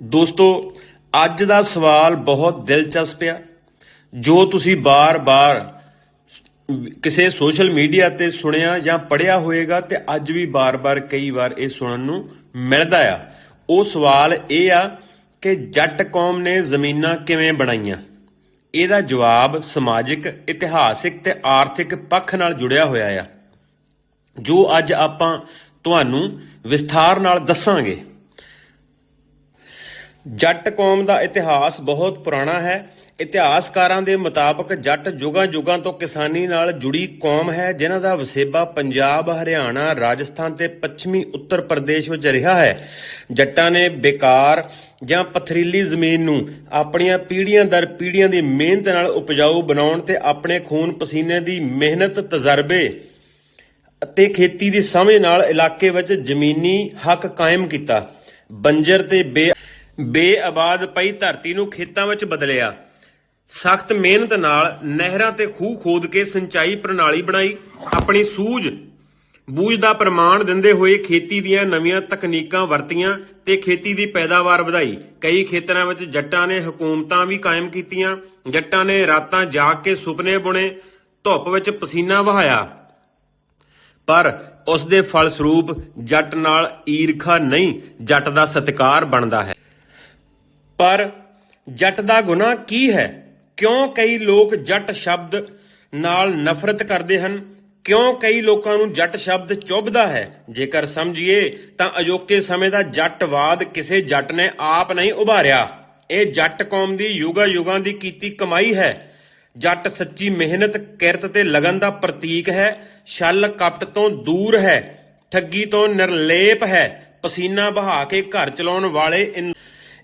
ਦੋਸਤੋ, ਅੱਜ ਦਾ ਸਵਾਲ ਬਹੁਤ ਦਿਲਚਸਪ ਆ। ਜੋ ਤੁਸੀਂ ਬਾਰ-ਬਾਰ ਕਿਸੇ ਸੋਸ਼ਲ ਮੀਡੀਆ ਤੇ ਸੁਣਿਆ ਜਾਂ ਪੜਿਆ ਹੋਵੇਗਾ ਤੇ ਅੱਜ ਵੀ ਬਾਰ-ਬਾਰ ਕਈ ਵਾਰ ਇਹ ਸੁਣਨ ਨੂੰ ਮਿਲਦਾ ਆ। ਉਹ ਸਵਾਲ ਇਹ ਆ ਕਿ ਜੱਟ ਕੌਮ ਨੇ ਜ਼ਮੀਨਾਂ ਕਿਵੇਂ ਬਣਾਈਆਂ? ਇਹਦਾ ਜਵਾਬ ਸਮਾਜਿਕ, ਇਤਿਹਾਸਿਕ ਤੇ ਆਰਥਿਕ ਪੱਖ ਨਾਲ ਜੁੜਿਆ ਹੋਇਆ ਆ। ਜੋ ਅੱਜ ਆਪਾਂ ਤੁਹਾਨੂੰ ਵਿਸਥਾਰ ਨਾਲ ਦੱਸਾਂਗੇ। ਜੱਟ ਕੌਮ ਦਾ ਇਤਿਹਾਸ ਬਹੁਤ ਪੁਰਾਣਾ ਹੈ। ਇਤਿਹਾਸਕਾਰਾਂ ਦੇ ਮੁਤਾਬਕ ਜੱਟ ਯੁਗਾਂ ਯੁਗਾਂ ਤੋਂ ਕਿਸਾਨੀ ਨਾਲ ਜੁੜੀ ਕੌਮ ਹੈ, ਜਿਨ੍ਹਾਂ ਦਾ ਵਸੇਬਾ ਪੰਜਾਬ, ਹਰਿਆਣਾ, ਰਾਜਸਥਾਨ ਤੇ ਪੱਛਮੀ ਉੱਤਰ ਪ੍ਰਦੇਸ਼ ਵਿੱਚ ਰਿਹਾ ਹੈ। ਜੱਟਾਂ ਨੇ ਬੇਕਾਰ ਜਾਂ ਪਥਰੀਲੀ ਜ਼ਮੀਨ ਨੂੰ ਆਪਣੀਆਂ ਪੀੜ੍ਹੀਆਂ ਦਰ ਪੀੜ੍ਹੀਆਂ ਦੀ ਮਿਹਨਤ ਨਾਲ ਉਪਜਾਊ ਬਣਾਉਣ ਤੇ ਆਪਣੇ ਖੂਨ ਪਸੀਨੇ ਦੀ ਮਿਹਨਤ, ਤਜਰਬੇ ਅਤੇ ਖੇਤੀ ਦੀ ਸਮਝ ਨਾਲ ਇਲਾਕੇ ਵਿੱਚ ਜ਼ਮੀਨੀ ਹੱਕ ਕਾਇਮ ਕੀਤਾ। ਬੰਜਰ ਤੇ ਬੇ ਬੇਆਬਾਦ ਪਈ ਧਰਤੀ ਨੂੰ ਖੇਤਾਂ ਵਿੱਚ ਬਦਲਿਆ। ਸਖਤ ਮਿਹਨਤ ਨਾਲ ਨਹਿਰਾਂ ਤੇ ਖੂਹ ਖੋਦ ਕੇ ਸਿੰਚਾਈ ਪ੍ਰਣਾਲੀ ਬਣਾਈ। ਆਪਣੀ ਸੂਝ ਬੂਝ ਦਾ ਪ੍ਰਮਾਣ ਦਿੰਦੇ ਹੋਏ ਖੇਤੀ ਦੀਆਂ ਨਵੀਆਂ ਤਕਨੀਕਾਂ ਵਰਤੀਆਂ ਤੇ ਖੇਤੀ ਦੀ ਪੈਦਾਵਾਰ ਵਧਾਈ। ਕਈ ਖੇਤਰਾਂ ਵਿੱਚ ਜੱਟਾਂ ਨੇ ਹਕੂਮਤਾਂ ਵੀ ਕਾਇਮ ਕੀਤੀਆਂ। ਜੱਟਾਂ ਨੇ ਰਾਤਾਂ ਜਾਗ ਕੇ ਸੁਪਨੇ ਬੁਣੇ, ਧੁੱਪ ਵਿੱਚ ਪਸੀਨਾ ਵਹਾਇਆ। ਪਰ ਉਸ ਦੇ ਫਲਸਰੂਪ ਜੱਟ ਨਾਲ ਈਰਖਾ ਨਹੀਂ, ਜੱਟ ਦਾ ਸਤਿਕਾਰ ਬਣਦਾ ਹੈ। ਪਰ ਜੱਟ ਦਾ ਗੁਨਾਹ ਕੀ ਹੈ? ਕਿਉਂ ਕਈ ਲੋਕ ਜੱਟ ਸ਼ਬਦ ਨਾਲ ਨਫ਼ਰਤ ਕਰਦੇ ਹਨ? ਕਿਉਂ ਕਈ ਲੋਕਾਂ ਨੂੰ ਜੱਟ ਸ਼ਬਦ ਚੁੱਭਦਾ ਹੈ? ਜੇਕਰ ਸਮਝੀਏ ਤਾਂ ਅਜੋਕੇ ਸਮੇਂ ਦਾ ਜੱਟਵਾਦ ਕਿਸੇ ਜੱਟ ਨੇ ਆਪ ਨਹੀਂ ਉਭਾਰਿਆ। ਇਹ ਜੱਟ ਕੌਮ ਦੀ ਯੁਗਾ ਯੁਗਾਂ ਦੀ ਕੀਤੀ ਕਮਾਈ ਹੈ। ਜੱਟ ਸੱਚੀ ਮਿਹਨਤ, ਕਿਰਤ ਤੇ ਲਗਨ ਦਾ ਪ੍ਰਤੀਕ ਹੈ। ਛਲ ਕਪਟ ਤੋਂ ਦੂਰ ਹੈ। ਠੱਗੀ ਤੋਂ ਨਿਰਲੇਪ ਹੈ। ਪਸੀਨਾ ਬਹਾ ਕੇ ਘਰ ਚਲਾਉਣ ਵਾਲੇ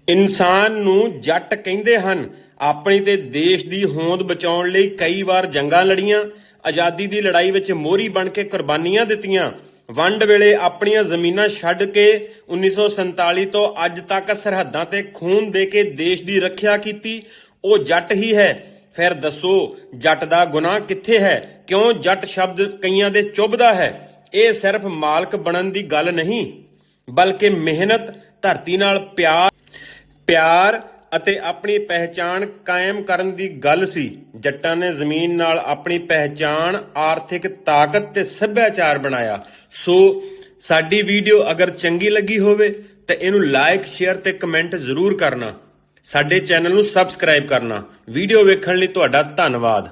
ਇਨਸਾਨ ਨੂੰ ਜੱਟ ਕਹਿੰਦੇ ਹਨ। ਆਪਣੀ ਤੇ ਦੇਸ਼ ਦੀ ਹੋਂਦ ਬਚਾਉਣ ਲਈ ਕਈ ਵਾਰ ਜੰਗਾਂ ਲੜੀਆਂ, ਆਜ਼ਾਦੀ ਦੀ ਲੜਾਈ ਵਿੱਚ ਮੋਹਰੀ ਬਣ ਕੇ ਕੁਰਬਾਨੀਆਂ ਦਿੱਤੀਆਂ। ਵੰਡ ਵੇਲੇ ਆਪਣੀਆਂ ਜ਼ਮੀਨਾਂ ਛੱਡ ਕੇ 1947 ਤੋਂ ਅੱਜ ਤੱਕ ਸਰਹੱਦਾਂ ਤੇ ਖੂਨ ਦੇ ਕੇ ਦੇਸ਼ ਦੀ ਰੱਖਿਆ ਕੀਤੀ, ਉਹ ਜੱਟ ਹੀ ਹੈ। ਫਿਰ ਦੱਸੋ, ਜੱਟ ਦਾ ਗੁਨਾਹ ਕਿੱਥੇ ਹੈ? ਕਿਉਂ ਜੱਟ ਸ਼ਬਦ ਕਈਆਂ ਦੇ ਚੁੱਭਦਾ ਹੈ? ਇਹ ਸਿਰਫ ਮਾਲਕ ਬਣਨ ਦੀ ਗੱਲ ਨਹੀਂ, ਬਲਕਿ ਮਿਹਨਤ, ਧਰਤੀ ਨਾਲ ਪਿਆਰ ਪਿਆਰ ਅਤੇ ਆਪਣੀ ਪਹਿਚਾਣ ਕਾਇਮ ਕਰਨ ਦੀ ਗੱਲ ਸੀ। ਜੱਟਾਂ ਨੇ ਜ਼ਮੀਨ ਨਾਲ ਆਪਣੀ ਪਹਿਚਾਣ, ਆਰਥਿਕ ਤਾਕਤ ਤੇ ਸੱਭਿਆਚਾਰ ਬਣਾਇਆ। ਸੋ ਸਾਡੀ ਵੀਡੀਓ ਅਗਰ ਚੰਗੀ ਲੱਗੀ ਹੋਵੇ ਤਾਂ ਇਹਨੂੰ ਲਾਈਕ ਸ਼ੇਅਰ ਤੇ ਕਮੈਂਟ ਜ਼ਰੂਰ ਕਰਨਾ। ਸਾਡੇ ਚੈਨਲ ਨੂੰ ਸਬਸਕ੍ਰਾਈਬ ਕਰਨਾ। ਵੀਡੀਓ ਵੇਖਣ ਲਈ ਤੁਹਾਡਾ ਧੰਨਵਾਦ।